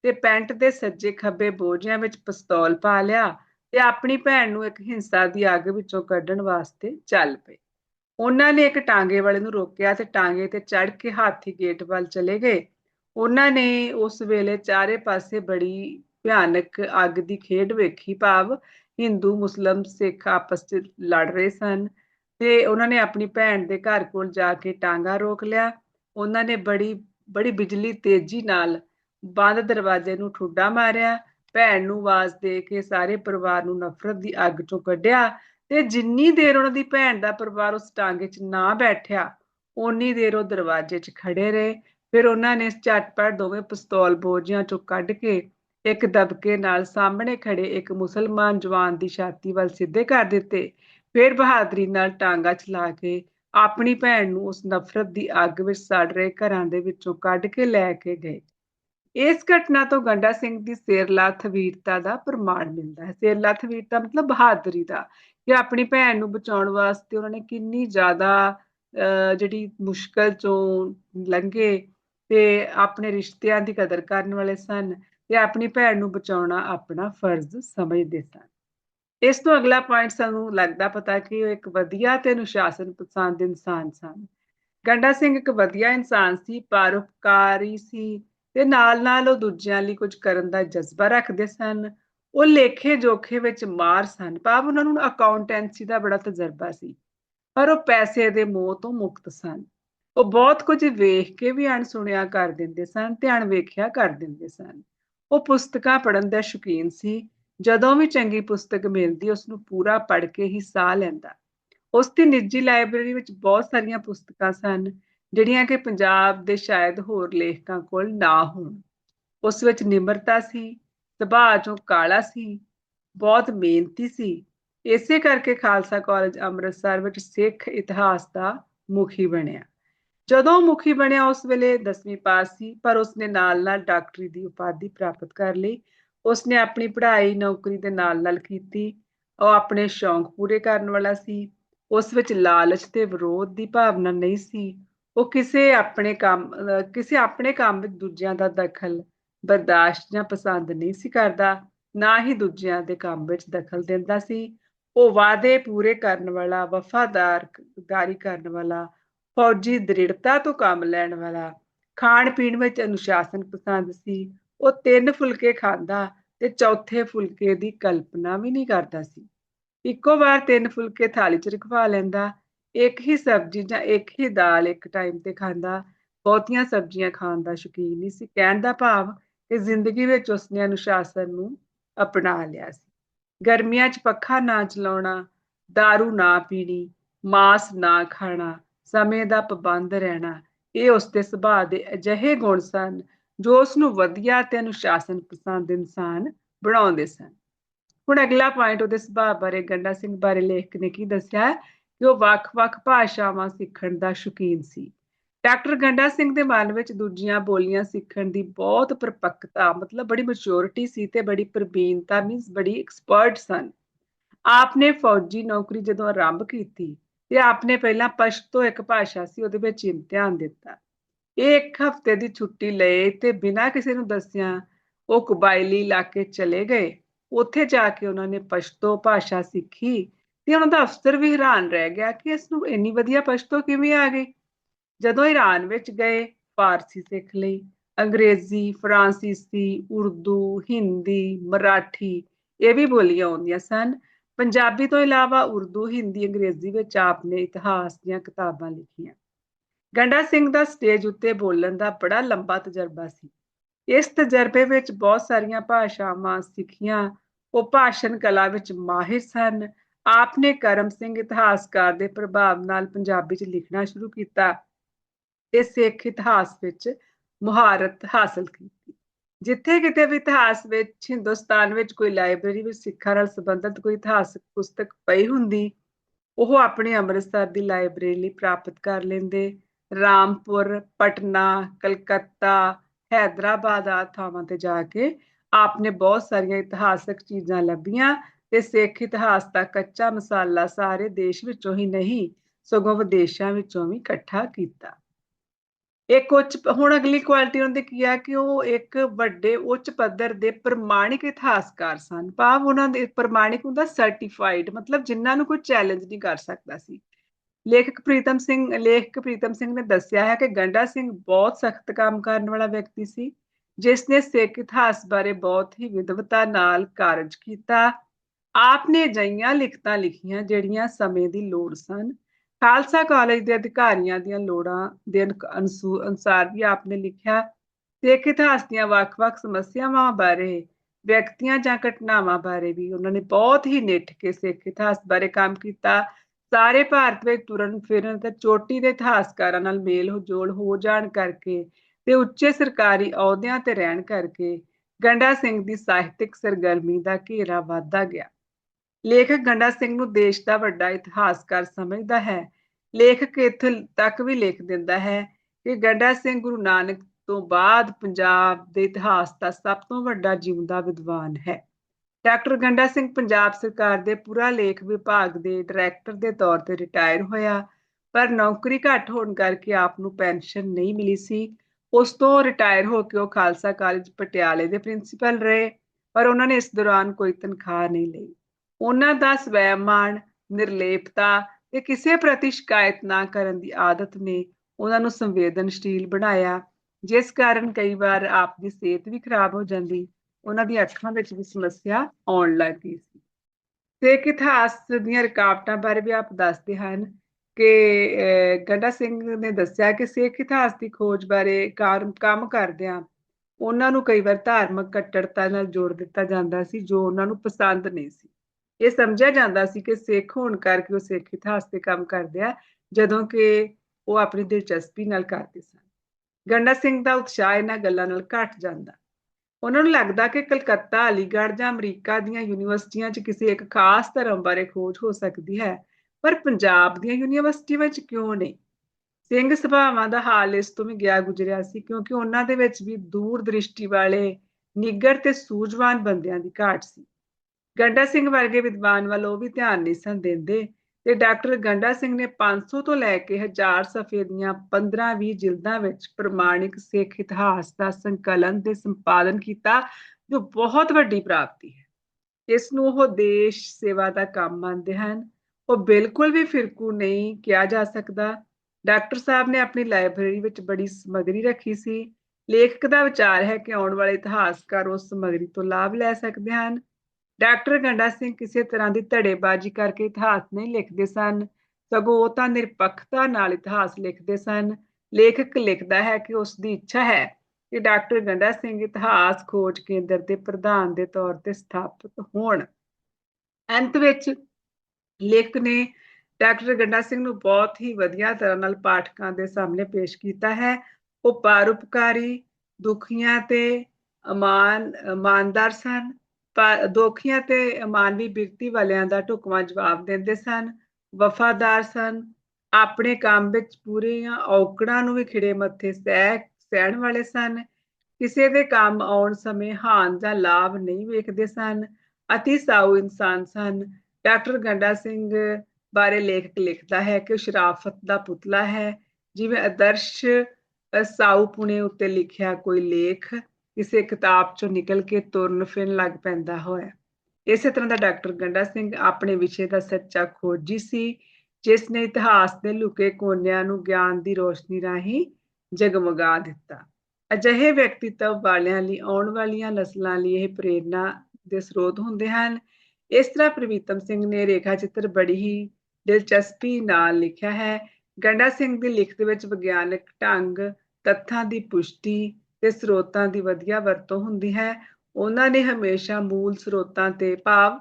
ਤੇ ਪੈਂਟ ਦੇ ਸੱਜੇ ਖੱਬੇ ਬੋਝਿਆਂ ਵਿੱਚ ਪਿਸਤੌਲ ਪਾ ਲਿਆ ਤੇ ਆਪਣੀ ਭੈਣ ਨੂੰ ਇੱਕ ਹਿੰਸਾ ਦੀ ਅੱਗ ਵਿੱਚੋਂ ਕੱਢਣ ਵਾਸਤੇ ਚੱਲ ਪਏ। ਉਹਨਾਂ ਨੇ ਇੱਕ ਟਾਂਗੇ ਵਾਲੇ ਨੂੰ ਰੋਕਿਆ ਤੇ ਟਾਂਗੇ ਤੇ ਚੜ ਕੇ ਹਾਥੀ ਗੇਟ ਵੱਲ ਚਲੇ ਗਏ। ਉਹਨਾਂ ਨੇ ਉਸ ਵੇਲੇ ਚਾਰੇ ਪਾਸੇ ਬੜੀ ਭਿਆਨਕ ਅੱਗ ਦੀ ਖੇਡ ਵੇਖੀ। ਭਾਵ ਹਿੰਦੂ, ਮੁਸਲਮ, ਸਿੱਖ ਆਪਸ ਵਿੱਚ ਲੜ ਰਹੇ ਸਨ। ਤੇ ਉਹਨਾਂ ਨੇ ਆਪਣੀ ਭੈਣ ਦੇ ਘਰ ਕੋਲ ਜਾ ਕੇ ਟਾਂਗਾ ਰੋਕ ਲਿਆ। ਉਹਨਾਂ ਨੇ ਬੜੀ ਬੜੀ ਬਿਜਲੀ ਤੇਜ਼ੀ ਨਾਲ ਬੰਦ ਦਰਵਾਜ਼ੇ ਨੂੰ ਠੁੱਡਾ ਮਾਰਿਆ। ਭੈਣ ਨੂੰ ਆਵਾਜ਼ ਦੇ ਕੇ ਸਾਰੇ ਪਰਿਵਾਰ ਨੂੰ ਨਫ਼ਰਤ ਦੀ ਅੱਗ ਚੋਂ ਕੱਢਿਆ ਤੇ ਜਿੰਨੀ ਦੇਰ ਉਹਨਾਂ ਦੀ ਭੈਣ ਦਾ ਪਰਿਵਾਰ ਉਸ ਟਾਂਗੇ 'ਚ ਨਾ ਬੈਠਿਆ, ਓਨੀ ਦੇਰ ਉਹ ਦਰਵਾਜ਼ੇ 'ਚ ਖੜੇ ਰਹੇ। ਫਿਰ ਉਹਨਾਂ ਨੇ ਝਟਪਟ ਦੋਵੇਂ ਪਿਸਤੌਲ ਬੋਝਿਆਂ 'ਚੋਂ ਕੱਢ ਕੇ ਇੱਕ ਦਬਕੇ ਨਾਲ ਸਾਹਮਣੇ ਖੜੇ ਇੱਕ ਮੁਸਲਮਾਨ ਜਵਾਨ ਦੀ ਛਾਤੀ ਵੱਲ ਸਿੱਧੇ ਕਰ ਦਿੱਤੇ। ਫਿਰ ਬਹਾਦਰੀ ਨਾਲ ਟਾਂਗਾ ਚਲਾ ਕੇ ਆਪਣੀ ਭੈਣ ਨੂੰ ਉਸ ਨਫ਼ਰਤ ਦੀ ਅੱਗ ਵਿੱਚ ਸੜ ਰਹੇ ਘਰਾਂ ਦੇ ਵਿੱਚੋਂ ਕੱਢ ਕੇ ਲੈ ਕੇ ਗਏ। ਇਸ ਘਟਨਾ ਤੋਂ ਗੰਡਾ ਸਿੰਘ ਦੀ ਸਿਰਲੱਥ ਵੀਰਤਾ ਦਾ ਪ੍ਰਮਾਣ ਮਿਲਦਾ ਹੈ। ਸਿਰਲੱਥ ਵੀਰਤਾ ਮਤਲਬ ਬਹਾਦਰੀ ਦਾ ਕਿ ਆਪਣੀ ਭੈਣ ਨੂੰ ਬਚਾਉਣ ਵਾਸਤੇ ਉਹਨਾਂ ਨੇ ਕਿੰਨੀ ਜ਼ਿਆਦਾ ਜਿਹੜੀ ਮੁਸ਼ਕਲ ਚੋਂ ਲੰਘੇ ਤੇ ਆਪਣੇ ਰਿਸ਼ਤਿਆਂ ਦੀ ਕਦਰ ਕਰਨ ਵਾਲੇ ਸਨ ਤੇ ਆਪਣੀ ਭੈਣ ਨੂੰ ਬਚਾਉਣਾ ਆਪਣਾ ਫਰਜ਼ ਸਮਝਦੇ ਸਨ। ਇਸ ਤੋਂ ਅਗਲਾ ਪੁਆਇੰਟ ਸਾਨੂੰ ਲੱਗਦਾ ਪਤਾ ਕਿ ਉਹ ਇੱਕ ਵਧੀਆ ਤੇ ਅਨੁਸ਼ਾਸਨ ਪਸੰਦ ਇਨਸਾਨ ਸਨ। ਗੰਡਾ ਸਿੰਘ ਇੱਕ ਵਧੀਆ ਇਨਸਾਨ ਸੀ ਪਰਉਪਕਾਰੀ ਸੀ ਤੇ ਨਾਲ-ਨਾਲ ਉਹ ਦੂਜਿਆਂ ਲਈ ਕੁਝ ਕਰਨ ਦਾ ਜਜ਼ਬਾ ਰੱਖਦੇ ਸਨ। ਉਹ ਲੇਖੇ ਜੋਖੇ ਵਿੱਚ ਮਾਰ ਸਨ। ਭਾਵ ਉਹਨਾਂ ਨੂੰ ਅਕਾਊਂਟੈਂਸੀ ਦਾ ਬੜਾ ਤਜਰਬਾ ਸੀ, ਪਰ ਉਹ ਪੈਸੇ ਦੇ ਮੋਹ ਤੋਂ ਮੁਕਤ ਸਨ। ਉਹ ਬਹੁਤ ਕੁਝ ਵੇਖ ਕੇ ਵੀ ਅਣਸੁਣਿਆ ਕਰ ਦਿੰਦੇ ਸਨ ਤੇ ਅਣਵੇਖਿਆ ਕਰ ਦਿੰਦੇ ਸਨ। ਉਹ ਪੁਸਤਕਾਂ ਪੜ੍ਹਨ ਦਾ ਸ਼ੌਕੀਨ ਸੀ ਜਦੋਂ ਵੀ ਚੰਗੀ ਪੁਸਤਕ ਮਿਲਦੀ ਉਸ ਨੂੰ ਪੂਰਾ ਪੜ੍ਹ ਕੇ ਹੀ ਸਾਹ ਲੈਂਦਾ। ਉਸ ਦੀ ਨਿੱਜੀ ਲਾਇਬ੍ਰੇਰੀ ਵਿੱਚ ਬਹੁਤ ਸਾਰੀਆਂ ਪੁਸਤਕਾਂ ਸਨ, ਜਿਹੜੀਆਂ ਕਿ ਪੰਜਾਬ ਦੇ ਸ਼ਾਇਦ ਹੋਰ ਲੇਖਕਾਂ ਕੋਲ ਨਾ ਹੋਣ। ਉਸ ਵਿੱਚ ਨਿਮਰਤਾ ਸੀ, ਸੁਭਾਅ ਚੋਂ ਕਾਲਾ ਸੀ, ਬਹੁਤ ਮਿਹਨਤੀ ਸੀ। ਇਸੇ ਕਰਕੇ ਖਾਲਸਾ ਕਾਲਜ ਅੰਮ੍ਰਿਤਸਰ ਵਿੱਚ ਸਿੱਖ ਇਤਿਹਾਸ ਦਾ ਮੁਖੀ ਬਣਿਆ। ਜਦੋਂ ਮੁਖੀ ਬਣਿਆ ਉਸ ਵੇਲੇ 10ਵੀਂ ਪਾਸ ਸੀ, ਪਰ ਉਸਨੇ ਨਾਲ-ਨਾਲ ਡਾਕਟਰੀ ਦੀ ਉਪਾਧੀ ਪ੍ਰਾਪਤ ਕਰ ਲਈ ਉਸਨੇ ਆਪਣੀ ਪੜ੍ਹਾਈ ਨੌਕਰੀ ਦੇ ਨਾਲ-ਨਾਲ ਕੀਤੀ, ਉਹ ਆਪਣੇ ਸ਼ੌਂਕ ਪੂਰੇ ਕਰਨ ਵਾਲਾ ਸੀ, ਉਸ ਵਿੱਚ ਲਾਲਚ ਤੇ ਵਿਰੋਧ ਦੀ ਭਾਵਨਾ ਨਹੀਂ ਸੀ, ਉਹ ਕਿਸੇ ਆਪਣੇ ਕੰਮ ਕਿਸੇ ਆਪਣੇ ਕੰਮ ਵਿੱਚ ਦੂਜਿਆਂ ਦਾ ਦਖਲ, ਬਰਦਾਸ਼ਤ ਜਾਂ ਪਸੰਦ ਨਹੀਂ ਸੀ ਕਰਦਾ, ਨਾ ਹੀ ਦੂਜਿਆਂ ਦੇ ਕੰਮ ਵਿੱਚ ਦਖਲ ਦਿੰਦਾ ਸੀ, ਉਹ ਵਾਅਦੇ ਪੂਰੇ ਕਰਨ ਵਾਲਾ, ਵਫਾਦਾਰ ਗਾਰੀ ਕਰਨ ਵਾਲਾ, ਫੌਜੀ ਦ੍ਰਿੜਤਾ ਤੋਂ ਕੰਮ ਲੈਣ ਵਾਲਾ ਖਾਣ ਪੀਣ ਵਿੱਚ ਅਨੁਸ਼ਾਸਨ ਪਸੰਦ ਸੀ ਉਹ ਤਿੰਨ ਫੁਲਕੇ ਖਾਂਦਾ ਤੇ ਚੌਥੇ ਫੁਲਕੇ ਦੀ ਕਲਪਨਾ ਵੀ ਨਹੀਂ ਕਰਦਾ ਸੀ। ਇੱਕੋ ਵਾਰ ਤਿੰਨ ਫੁਲਕੇ ਥਾਲੀ 'ਚ ਰਖਵਾ ਲੈਂਦਾ, ਇੱਕ ਹੀ ਸਬਜ਼ੀ ਜਾਂ ਇੱਕ ਹੀ ਦਾਲ ਇੱਕ ਟਾਈਮ ਤੇ ਖਾਂਦਾ, ਬਹੁਤੀਆਂ ਸਬਜ਼ੀਆਂ ਖਾਣ ਦਾ ਸ਼ੌਕੀਨ ਨਹੀਂ ਸੀ। ਕਹਿਣ ਦਾ ਭਾਵ ਕਿ ਜ਼ਿੰਦਗੀ ਵਿੱਚ ਉਸਨੇ ਅਨੁਸ਼ਾਸਨ ਨੂੰ ਅਪਣਾ ਲਿਆ ਸੀ। ਗਰਮੀਆਂ 'ਚ ਪੱਖਾ ਨਾ ਚਲਾਉਣਾ, दारू ਨਾ ਪੀਣੀ, ਮਾਸ ਨਾ ਖਾਣਾ, ਸਮੇਂ ਦਾ ਪਾਬੰਦ ਰਹਿਣਾ, ਇਹ ਉਸਦੇ ਸੁਭਾਅ ਦੇ ਅਜਿਹੇ ਗੁਣ ਸਨ ਜੋ ਉਸ ਨੂੰ ਵਧੀਆ ਤੇ ਅਨੁਸ਼ਾਸਨ ਪਸੰਦ ਇਨਸਾਨ ਬਣਾਉਂਦੇ ਸਨ। ਹੁਣ ਅਗਲਾ ਪੁਆਇੰਟ ਉਹਦੇ ਸੁਭਾਅ ਬਾਰੇ, ਗੰਡਾ ਸਿੰਘ ਬਾਰੇ ਲੇਖਕ ਨੇ ਕੀ ਦੱਸਿਆ ਕਿ ਉਹ ਵੱਖ-ਵੱਖ ਭਾਸ਼ਾਵਾਂ ਸਿੱਖਣ ਦਾ ਸ਼ੌਕੀਨ ਸੀ। ਡਾਕਟਰ ਗੰਡਾ ਸਿੰਘ ਦੇ ਮਨ ਵਿੱਚ ਦੂਜੀਆਂ ਬੋਲੀਆਂ ਸਿੱਖਣ ਦੀ ਬਹੁਤ ਪਰਪੱਕਤਾ, ਮਤਲਬ ਬੜੀ ਮੈਚੁਰਿਟੀ ਸੀ ਤੇ ਬੜੀ ਪ੍ਰਬੀਨਤਾ ਮੀਨਸ ਬੜੀ ਐਕਸਪਰਟ ਸਨ। ਆਪਨੇ ਫੌਜੀ ਨੌਕਰੀ ਜਦੋਂ ਆਰੰਭ ਕੀਤੀ ਤੇ ਆਪਨੇ ਪਹਿਲਾਂ ਪਸ਼ਤੋ ਇੱਕ ਭਾਸ਼ਾ ਸੀ, ਉਹਦੇ ਵਿੱਚ ਇਮਤਿਹਾਨ ਦਿੱਤਾ। ਇੱਕ ਹਫ਼ਤੇ ਦੀ ਛੁੱਟੀ ਲਏ ਤੇ ਬਿਨਾਂ ਕਿਸੇ ਨੂੰ ਦੱਸਿਆ ਉਹ ਕਬਾਇਲੀ ਇਲਾਕੇ ਚਲੇ ਗਏ। ਉੱਥੇ ਜਾ ਕੇ ਉਹਨਾਂ ਨੇ ਪਸ਼ਤੋ ਭਾਸ਼ਾ ਸਿੱਖੀ ਤੇ ਉਹਨਾਂ ਦਾ ਅਫਸਰ ਵੀ ਹੈਰਾਨ ਰਹਿ ਗਿਆ ਕਿ ਇਸ ਨੂੰ ਇੰਨੀ ਵਧੀਆ ਪਸ਼ਤੋ ਕਿਵੇਂ ਆ ਗਈ ਜਦੋਂ ਈਰਾਨ ਵਿੱਚ ਗਏ, ਫਾਰਸੀ ਸਿੱਖ ਲਈ, ਅੰਗਰੇਜ਼ੀ, ਫਰਾਂਸੀਸੀ, ਉਰਦੂ, ਹਿੰਦੀ, ਮਰਾਠੀ ਇਹ ਵੀ ਬੋਲੀਆਂ ਆਉਂਦੀਆਂ ਸਨ। ਪੰਜਾਬੀ ਤੋਂ ਇਲਾਵਾ ਉਰਦੂ, ਹਿੰਦੀ, ਅੰਗਰੇਜ਼ੀ ਵਿੱਚ ਆਪ ਨੇ ਇਤਿਹਾਸ ਦੀਆਂ ਕਿਤਾਬਾਂ ਲਿਖੀਆਂ। ਗੰਡਾ ਸਿੰਘ ਦਾ ਸਟੇਜ ਉੱਤੇ ਬੋਲਣ ਦਾ ਬੜਾ ਲੰਬਾ ਤਜਰਬਾ ਸੀ। ਇਸ ਤਜਰਬੇ ਵਿੱਚ ਬਹੁਤ ਸਾਰੀਆਂ ਭਾਸ਼ਾਵਾਂ, ਸਿੱਖੀਆਂ ਉਹ ਭਾਸ਼ਣ ਕਲਾ ਵਿੱਚ ਮਾਹਿਰ ਸਨ। ਆਪਨੇ ਕਰਮ ਸਿੰਘ ਇਤਿਹਾਸਕਾਰ ਦੇ ਪ੍ਰਭਾਵ ਨਾਲ ਪੰਜਾਬੀ 'ਚ ਲਿਖਣਾ ਸ਼ੁਰੂ ਕੀਤਾ। ਤੇ ਸਿੱਖ ਇਤਿਹਾਸ ਵਿੱਚ ਮੁਹਾਰਤ ਹਾਸਲ ਕੀਤੀ। ਜਿੱਥੇ ਕਿਤੇ ਵੀ ਇਤਿਹਾਸ ਵਿੱਚ ਹਿੰਦੁਸਤਾਨ ਵਿੱਚ ਕੋਈ ਲਾਇਬ੍ਰੇਰੀ ਵਿੱਚ ਸਿੱਖਾਂ ਨਾਲ ਸੰਬੰਧਿਤ ਕੋਈ ਇਤਿਹਾਸਕ ਪੁਸਤਕ ਪਈ ਹੁੰਦੀ, ਉਹ ਆਪਣੇ ਅੰਮ੍ਰਿਤਸਰ ਦੀ ਲਾਇਬ੍ਰੇਰੀ ਲਈ ਪ੍ਰਾਪਤ ਕਰ ਲੈਂਦੇ। ਰਾਮਪੁਰ, ਪਟਨਾ, ਕਲਕੱਤਾ, ਹੈਦਰਾਬਾਦ ਆ ਥਾਵਾਂ ਤੇ ਜਾ ਕੇ ਆਪਨੇ ਬਹੁਤ ਸਾਰੀਆਂ ਇਤਿਹਾਸਕ ਚੀਜ਼ਾਂ ਲੱਭੀਆਂ ਤੇ ਸਿੱਖ ਇਤਿਹਾਸ ਦਾ ਕੱਚਾ ਮਸਾਲਾ ਸਾਰੇ ਦੇਸ਼ ਵਿੱਚੋਂ ਹੀ ਨਹੀਂ, ਸਗੋਂ ਵਿਦੇਸ਼ਾਂ ਵਿੱਚੋਂ ਵੀ ਇਕੱਠਾ ਕੀਤਾ। ਇੱਕ ਉੱਚ ਹੁਣ ਅਗਲੀ ਕੁਆਲਿਟੀ ਉਹਨਾਂ ਦੀ ਕੀ ਆ ਕਿ ਉਹ ਇੱਕ ਵੱਡੇ ਉੱਚ ਪੱਧਰ ਦੇ ਪ੍ਰਮਾਣਿਕ ਇਤਿਹਾਸਕਾਰ ਸਨ। ਭਾਵ ਉਹਨਾਂ ਦੇ ਪ੍ਰਮਾਣਿਕ ਹੁੰਦਾ ਸਰਟੀਫਾਈਡ ਮਤਲਬ ਜਿਨ੍ਹਾਂ ਨੂੰ ਕੋਈ ਚੈਲੰਜ ਨਹੀਂ ਕਰ ਸਕਦਾ ਸੀ। ਲੇਖਕ ਪ੍ਰੀਤਮ ਸਿੰਘ, ਲੇਖਕ ਪ੍ਰੀਤਮ ਸਿੰਘ ਨੇ ਦੱਸਿਆ ਹੈ ਕਿ ਗੰਡਾ ਸਿੰਘ ਬਹੁਤ ਸਖਤ ਕੰਮ ਕਰਨ ਵਾਲਾ ਵਿਅਕਤੀ ਸੀ, ਜਿਸ ਨੇ ਸਿੱਖ ਇਤਿਹਾਸ ਬਾਰੇ ਬਹੁਤ ਹੀ ਵਿਦਵਤਾ ਨਾਲ ਕਾਰਜ ਕੀਤਾ। ਆਪ ਨੇ ਜਈਆਂ ਲਿਖਤਾਂ ਲਿਖੀਆਂ ਜਿਹੜੀਆਂ ਸਮੇਂ ਦੀ ਲੋੜ ਸਨ। ਖਾਲਸਾ ਕਾਲਜ ਦੇ ਅਧਿਕਾਰੀਆਂ ਦੀਆਂ ਲੋੜਾਂ ਦੇ ਅਨੁਸਾਰ ਵੀ ਆਪ ਨੇ ਲਿਖਿਆ। ਸਿੱਖ ਇਤਿਹਾਸ ਦੀਆਂ ਵੱਖ-ਵੱਖ ਸਮੱਸਿਆਵਾਂ ਬਾਰੇ, ਵਿਅਕਤੀਆਂ ਜਾਂ ਘਟਨਾਵਾਂ ਬਾਰੇ ਵੀ ਉਹਨਾਂ ਨੇ ਬਹੁਤ ਹੀ ਨਿੱਠ ਕੇ ਸਿੱਖ ਇਤਿਹਾਸ ਬਾਰੇ ਕੰਮ ਕੀਤਾ। ਸਾਰੇ ਭਾਰਤ ਵਿੱਚ ਤੁਰਨ ਫਿਰਨ ਤੇ ਚੋਟੀ ਦੇ ਇਤਿਹਾਸਕਾਰਾਂ ਨਾਲ ਮੇਲ ਜੋਲ ਹੋ ਜਾਣ ਕਰਕੇ ਤੇ ਉੱਚੇ ਸਰਕਾਰੀ ਅਹੁਦਿਆਂ ਤੇ ਰਹਿਣ ਕਰਕੇ ਗੰਡਾ ਸਿੰਘ ਦੀ ਸਾਹਿਤਿਕ ਸਰਗਰਮੀ ਦਾ ਘੇਰਾ ਵਧਦਾ ਗਿਆ। ਲੇਖਕ ਗੰਡਾ ਸਿੰਘ ਨੂੰ ਦੇਸ਼ ਦਾ ਵੱਡਾ ਇਤਿਹਾਸਕਾਰ ਸਮਝਦਾ ਹੈ। ਲੇਖਕ ਇੱਥੇ ਤੱਕ ਵੀ ਲਿਖ ਦਿੰਦਾ ਹੈ ਕਿ ਗੰਡਾ ਸਿੰਘ ਗੁਰੂ ਨਾਨਕ ਤੋਂ ਬਾਅਦ ਪੰਜਾਬ ਦੇ ਇਤਿਹਾਸ ਦਾ ਸਭ ਤੋਂ ਵੱਡਾ ਜਿਉਂਦਾ ਵਿਦਵਾਨ ਹੈ। ਡਾਕਟਰ ਗੰਡਾ ਸਿੰਘ ਪੰਜਾਬ ਸਰਕਾਰ ਦੇ ਪੂਰਾ ਲੇਖ ਵਿਭਾਗ ਦੇ ਡਾਇਰੈਕਟਰ ਦੇ ਤੌਰ ਤੇ ਰਿਟਾਇਰ ਹੋਇਆ, ਪਰ ਨੌਕਰੀ ਘੱਟ ਹੋਣ ਕਰਕੇ ਆਪ ਨੂੰ ਪੈਨਸ਼ਨ ਨਹੀਂ ਮਿਲੀ ਸੀ। ਉਸ ਤੋਂ ਰਿਟਾਇਰ ਹੋ ਕੇ ਉਹ ਖਾਲਸਾ ਕਾਲਜ ਪਟਿਆਲੇ ਦੇ ਪ੍ਰਿੰਸੀਪਲ ਰਹੇ, ਪਰ ਉਹਨਾਂ ਨੇ ਇਸ ਦੌਰਾਨ ਕੋਈ ਤਨਖਾਹ ਨਹੀਂ ਲਈ। ਉਹਨਾਂ ਦਾ ਸਵੈਮਾਨ ਨਿਰਲੇਪਤਾ ਤੇ ਕਿਸੇ ਪ੍ਰਤੀ ਸ਼ਿਕਾਇਤ ਨਾ ਕਰਨ ਦੀ ਆਦਤ ਨੇ ਉਹਨਾਂ ਨੂੰ ਸੰਵੇਦਨਸ਼ੀਲ ਬਣਾਇਆ, ਜਿਸ ਕਾਰਨ ਕਈ ਵਾਰ ਆਪ ਦੀ ਸਿਹਤ ਵੀ ਖਰਾਬ ਹੋ ਜਾਂਦੀ ਉਹਨਾਂ ਦੀਆਂ ਅੱਖਾਂ ਵਿੱਚ ਵੀ ਸਮੱਸਿਆ ਆਉਣ ਲੱਗ ਗਈ ਸੀ। ਸਿੱਖ ਇਤਿਹਾਸ ਦੀਆਂ ਰਕਾਵਟਾਂ ਬਾਰੇ ਵੀ ਆਪ ਦੱਸਦੇ ਹਨ ਕਿ ਗੰਡਾ ਸਿੰਘ ਨੇ ਦੱਸਿਆ ਕਿ ਸਿੱਖ ਇਤਿਹਾਸ ਦੀ ਖੋਜ ਬਾਰੇ ਕੰਮ ਕਰਦਿਆਂ ਉਹਨਾਂ ਨੂੰ ਕਈ ਵਾਰ ਧਾਰਮਿਕ ਕੱਟੜਤਾ ਨਾਲ ਜੋੜ ਦਿੱਤਾ ਜਾਂਦਾ ਸੀ ਜੋ ਉਹਨਾਂ ਨੂੰ ਪਸੰਦ ਨਹੀਂ ਸੀ। ਇਹ ਸਮਝਿਆ ਜਾਂਦਾ ਸੀ ਕਿ ਸਿੱਖ ਹੋਣ ਕਰਕੇ ਉਹ ਸਿੱਖ ਇਤਿਹਾਸ ਤੇ ਕੰਮ ਕਰਦੇ ਆ ਜਦੋਂ ਕਿ ਉਹ ਆਪਣੀ ਦਿਲਚਸਪੀ ਨਾਲ ਕਰਦੇ ਸਨ। ਗੰਡਾ ਸਿੰਘ ਦਾ ਉਤਸ਼ਾਹ ਇਹਨਾਂ ਗੱਲਾਂ ਨਾਲ ਘਟ ਜਾਂਦਾ। ਉਹਨਾਂ ਨੂੰ ਲੱਗਦਾ ਕਿ ਕਲਕੱਤਾ, ਅਲੀਗੜ੍ਹ ਜਾਂ ਅਮਰੀਕਾ ਦੀਆਂ ਯੂਨੀਵਰਸਿਟੀਆਂ 'ਚ ਕਿਸੇ ਇੱਕ ਖਾਸ ਧਰਮ ਬਾਰੇ ਖੋਜ ਹੋ ਸਕਦੀ ਹੈ, ਪਰ ਪੰਜਾਬ ਦੀਆਂ ਯੂਨੀਵਰਸਿਟੀ ਵਿੱਚ ਕਿਉਂ ਨਹੀਂ? ਸਿੰਘ ਸੁਭਾਵਾਂ ਦਾ ਹਾਲ ਇਸ ਤੋਂ ਵੀ ਗਿਆ ਗੁਜ਼ਰਿਆ ਸੀ ਕਿਉਂਕਿ ਉਹਨਾਂ ਦੇ ਵਿੱਚ ਵੀ ਦੂਰ ਦ੍ਰਿਸ਼ਟੀ ਵਾਲੇ ਨਿੱਗਰ ਤੇ ਸੂਝਵਾਨ ਬੰਦਿਆਂ ਦੀ ਘਾਟ ਸੀ। ਗੰਡਾ ਸਿੰਘ ਵਰਗੇ ਵਿਦਵਾਨ ਵੱਲ ਉਹ ਵੀ ਧਿਆਨ ਨਹੀਂ ਸਨ ਦਿੰਦੇ। ਤੇ ਡਾਕਟਰ ਗੰਡਾ ਸਿੰਘ ਨੇ 500 ਤੋਂ ਲੈ ਕੇ 1000 ਸਫ਼ੇ ਦੀਆਂ 15-20 ਜਿਲਦਾਂ ਵਿੱਚ ਪ੍ਰਮਾਣਿਕ ਸਿੱਖ ਇਤਿਹਾਸ ਦਾ ਸੰਕਲਨ ਤੇ ਸੰਪਾਦਨ ਕੀਤਾ, ਜੋ ਬਹੁਤ ਵੱਡੀ ਪ੍ਰਾਪਤੀ ਹੈ। ਇਸ ਨੂੰ ਉਹ ਦੇਸ਼ ਸੇਵਾ ਦਾ ਕੰਮ ਮੰਨਦੇ ਹਨ। ਉਹ ਬਿਲਕੁਲ ਵੀ ਫਿਰਕੂ ਨਹੀਂ ਕਿਹਾ ਜਾ ਸਕਦਾ। ਡਾਕਟਰ ਸਾਹਿਬ ਨੇ ਆਪਣੀ ਲਾਇਬ੍ਰੇਰੀ ਵਿੱਚ ਬੜੀ ਸਮਗਰੀ ਰੱਖੀ ਸੀ। ਲੇਖਕ ਦਾ ਵਿਚਾਰ ਹੈ ਕਿ ਆਉਣ ਵਾਲੇ ਇਤਿਹਾਸਕਾਰ ਉਸ ਸਮਗਰੀ ਤੋਂ ਲਾਭ ਲੈ ਸਕਦੇ ਹਨ। ਡਾਕਟਰ ਗੰਡਾ ਸਿੰਘ ਕਿਸੇ ਤਰ੍ਹਾਂ ਦੀ ਧੜੇਬਾਜ਼ੀ ਕਰਕੇ ਇਤਿਹਾਸ ਨਹੀਂ ਲਿਖਦੇ ਸਨ, ਸਗੋਂ ਉਹ ਤਾਂ ਨਿਰਪੱਖਤਾ ਨਾਲ ਇਤਿਹਾਸ ਲਿਖਦੇ ਸਨ। ਲੇਖਕ ਲਿਖਦਾ ਹੈ ਕਿ ਉਸ ਦੀ ਇੱਛਾ ਹੈ ਕਿ ਡਾਕਟਰ ਗੰਡਾ ਸਿੰਘ ਇਤਿਹਾਸ ਖੋਜ ਕੇਂਦਰ ਦੇ ਪ੍ਰਧਾਨ ਦੇ ਤੌਰ ਤੇ ਸਥਾਪਿਤ ਹੋਣ। ਅੰਤ ਵਿੱਚ ਲੇਖਕ ਨੇ ਡਾਕਟਰ ਗੰਡਾ ਸਿੰਘ ਨੂੰ ਬਹੁਤ ਹੀ ਵਧੀਆ ਤਰ੍ਹਾਂ ਨਾਲ ਪਾਠਕਾਂ ਦੇ ਸਾਹਮਣੇ ਪੇਸ਼ ਕੀਤਾ ਹੈ। ਉਹ ਪਰਉਪਕਾਰੀ ਦੁਖੀਆਂ ਤੇ ਅਮਾਨ, ਇਮਾਨਦਾਰ ਸਨ। ਦੋਖੀਆਂ ਤੇ ਮਾਨਵੀ ਬਿਰਤੀ ਵਾਲਿਆਂ ਦਾ ਢੁਕਵਾਂ ਜਵਾਬ ਦਿੰਦੇ ਸਨ। ਵਫਾਦਾਰ ਸਨ। ਆਪਣੇ ਕੰਮ ਵਿੱਚ ਪੂਰੀਆਂ ਔਕੜਾਂ ਨੂੰ ਵੀ ਖਿੜੇ ਮੱਥੇ ਸਹਿ, ਸਹਿਣ ਵਾਲੇ ਸਨ। ਕਿਸੇ ਦੇ ਕੰਮ ਆਉਣ ਸਮੇਂ ਹਾਨ ਜਾਂ ਲਾਭ ਨਹੀਂ ਵੇਖਦੇ ਸਨ। ਅਤੀ ਸਾਊ ਇਨਸਾਨ ਸਨ। ਡਾਕਟਰ ਗੰਡਾ ਸਿੰਘ ਬਾਰੇ ਲੇਖਕ ਲਿਖਦਾ ਹੈ ਕਿ ਸ਼ਰਾਫਤ ਦਾ ਪੁਤਲਾ ਹੈ। ਜਿਵੇਂ ਆਦਰਸ਼ ਸਾਊ ਪੁਣੇ ਉੱਤੇ ਲਿਖਿਆ ਕੋਈ ਲੇਖ ਕਿਸੇ ਕਿਤਾਬ ਚੋਂ ਨਿਕਲ ਕੇ ਤੁਰਨ ਫਿਰਨ ਲੱਗ ਪੈਂਦਾ ਹੋਇਆ। ਇਸੇ ਤਰ੍ਹਾਂ ਦਾ ਡਾਕਟਰ ਗੰਡਾ ਸਿੰਘ ਆਪਣੇ ਵਿਸ਼ੇ ਦਾ ਸੱਚਾ ਖੋਜੀ ਸੀ, ਜਿਸ ਨੇ ਇਤਿਹਾਸ ਦੇ ਲੁਕੇ ਕੋਨਿਆਂ ਨੂੰ ਗਿਆਨ ਦੀ ਰੋਸ਼ਨੀ ਰਾਹੀਂ ਜਗਮਗਾ ਦਿੱਤਾ। ਅਜਿਹੇ ਵਿਅਕਤੀਤਵ ਵਾਲਿਆਂ ਲਈ, ਆਉਣ ਵਾਲੀਆਂ ਨਸਲਾਂ ਲਈ ਇਹ ਪ੍ਰੇਰਣਾ ਦੇ ਸਰੋਤ ਹੁੰਦੇ ਹਨ। ਇਸ ਤਰ੍ਹਾਂ ਪ੍ਰਵੀਤਮ ਸਿੰਘ ਨੇ ਰੇਖਾ ਚਿੱਤਰ ਬੜੀ ਹੀ ਦਿਲਚਸਪੀ ਨਾਲ ਲਿਖਿਆ ਹੈ। ਗੰਡਾ ਸਿੰਘ ਦੀ ਲਿਖਤ ਵਿੱਚ ਵਿਗਿਆਨਕ ਢੰਗ, ਤੱਥਾਂ ਦੀ ਪੁਸ਼ਟੀ ਤੇ ਸਰੋਤਾਂ ਦੀ ਵਧੀਆ ਵਰਤੋਂ ਹੁੰਦੀ ਹੈ। ਉਹਨਾਂ ਨੇ ਹਮੇਸ਼ਾ ਮੂਲ ਸਰੋਤਾਂ ਤੇ ਭਾਵ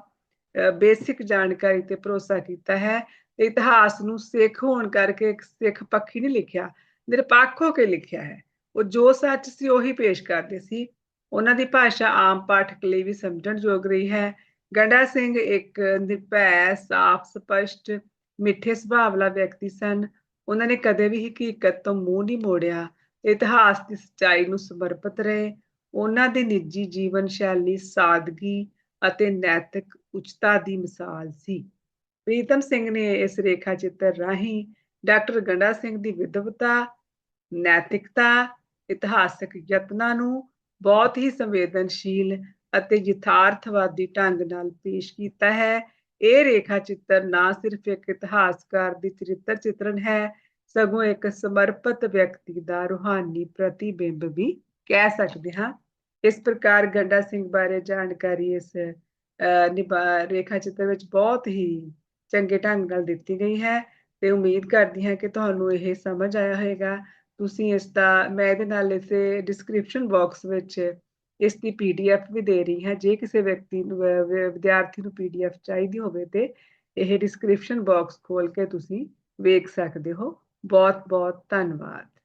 ਬੇਸਿਕ ਜਾਣਕਾਰੀ ਤੇ ਭਰੋਸਾ ਕੀਤਾ ਹੈ। ਇਤਿਹਾਸ ਨੂੰ ਸਿੱਖ ਹੋਣ ਕਰਕੇ ਇੱਕ ਸਿੱਖ ਪੱਖੀ ਨਹੀਂ ਲਿਖਿਆ, ਨਿਰਪੱਖ ਹੋ ਕੇ ਲਿਖਿਆ ਹੈ। ਉਹ ਜੋ ਸੱਚ ਸੀ ਉਹੀ ਪੇਸ਼ ਕਰਦੇ ਸੀ। ਉਹਨਾਂ ਦੀ ਭਾਸ਼ਾ ਆਮ ਪਾਠਕ ਲਈ ਵੀ ਸਮਝਣ ਯੋਗ ਰਹੀ ਹੈ। ਗੰਡਾ ਸਿੰਘ ਇੱਕ ਨਿਰਭੈ, ਸਾਫ਼, ਸਪਸ਼ਟ, ਮਿੱਠੇ ਸੁਭਾਅ ਵਾਲਾ ਵਿਅਕਤੀ ਸਨ। ਉਹਨਾਂ ਨੇ ਕਦੇ ਵੀ ਹਕੀਕਤ ਤੋਂ ਮੂੰਹ ਨਹੀਂ ਮੋੜਿਆ। ਇਤਿਹਾਸ ਦੀ ਸਚਾਈ ਨੂੰ ਸਮਰਪਿਤ ਰਹੇ, ਉਹਨਾਂ ਦੀ ਨਿੱਜੀ ਜੀਵਨ ਸ਼ੈਲੀ ਸਾਦਗੀ ਅਤੇ ਨੈਤਿਕ ਉਚਤਾ ਦੀ ਮਿਸਾਲ ਸੀ। ਪ੍ਰੀਤਮ ਸਿੰਘ ਨੇ ਇਸ ਰੇਖਾ ਚਿੱਤਰ ਰਾਹੀਂ ਡਾਕਟਰ ਗੰਡਾ ਸਿੰਘ ਦੀ ਵਿਦਵਤਾ ਨੈਤਿਕਤਾ, ਇਤਿਹਾਸਕ ਯਤਨਾਂ ਨੂੰ ਬਹੁਤ ਹੀ ਸੰਵੇਦਨਸ਼ੀਲ ਅਤੇ ਯਥਾਰਥਵਾਦੀ ਢੰਗ ਨਾਲ ਪੇਸ਼ ਕੀਤਾ ਹੈ। ਇਹ ਰੇਖਾ ਚਿੱਤਰ ਨਾ ਸਿਰਫ ਇੱਕ ਇਤਿਹਾਸਕਾਰ ਦੀ ਚਰਿੱਤਰ ਚਿੱਤਰਨ ਹੈ ਸਗੋਂ ਇੱਕ ਸਮਰਪਿਤ ਵਿਅਕਤੀ ਦਾ ਰੂਹਾਨੀ ਪ੍ਰਤੀਬਿੰਬ ਵੀ ਕਹਿ ਸਕਦੇ ਹਾਂ। ਇਸ ਪ੍ਰਕਾਰ ਗੰਡਾ ਸਿੰਘ ਬਾਰੇ ਜਾਣਕਾਰੀ ਇਸ ਨਿਭਾ, ਰੇਖਾ ਚਿੱਤਰ ਵਿੱਚ ਬਹੁਤ ਹੀ ਚੰਗੇ ਢੰਗ ਨਾਲ ਦਿੱਤੀ ਗਈ ਹੈ ਤੇ ਉਮੀਦ ਕਰਦੀ ਹਾਂ ਕਿ ਤੁਹਾਨੂੰ ਇਹ ਸਮਝ ਆਇਆ ਹੋਵੇਗਾ। ਤੁਸੀਂ ਇਸ ਦਾ, ਮੈਂ ਇਹਦੇ ਨਾਲ ਇਸੇ ਡਿਸਕ੍ਰਿਪਸ਼ਨ ਬਾਕਸ ਵਿੱਚ ਇਸ ਦੀ ਪੀਡੀਐਫ ਵੀ ਦੇ ਰਹੀ ਹਾਂ। ਜੇ ਕਿਸੇ ਵਿਅਕਤੀ ਨੂੰ ਵਿਦਿਆਰਥੀ ਨੂੰ ਪੀਡੀਐਫ ਚਾਹੀਦੀ ਹੋਵੇ ਤੇ ਇਹ ਡਿਸਕ੍ਰਿਪਸ਼ਨ ਬਾਕਸ ਖੋਲ ਕੇ ਤੁਸੀਂ ਵੇਖ ਸਕਦੇ ਹੋ। ਬਹੁਤ ਬਹੁਤ ਧੰਨਵਾਦ।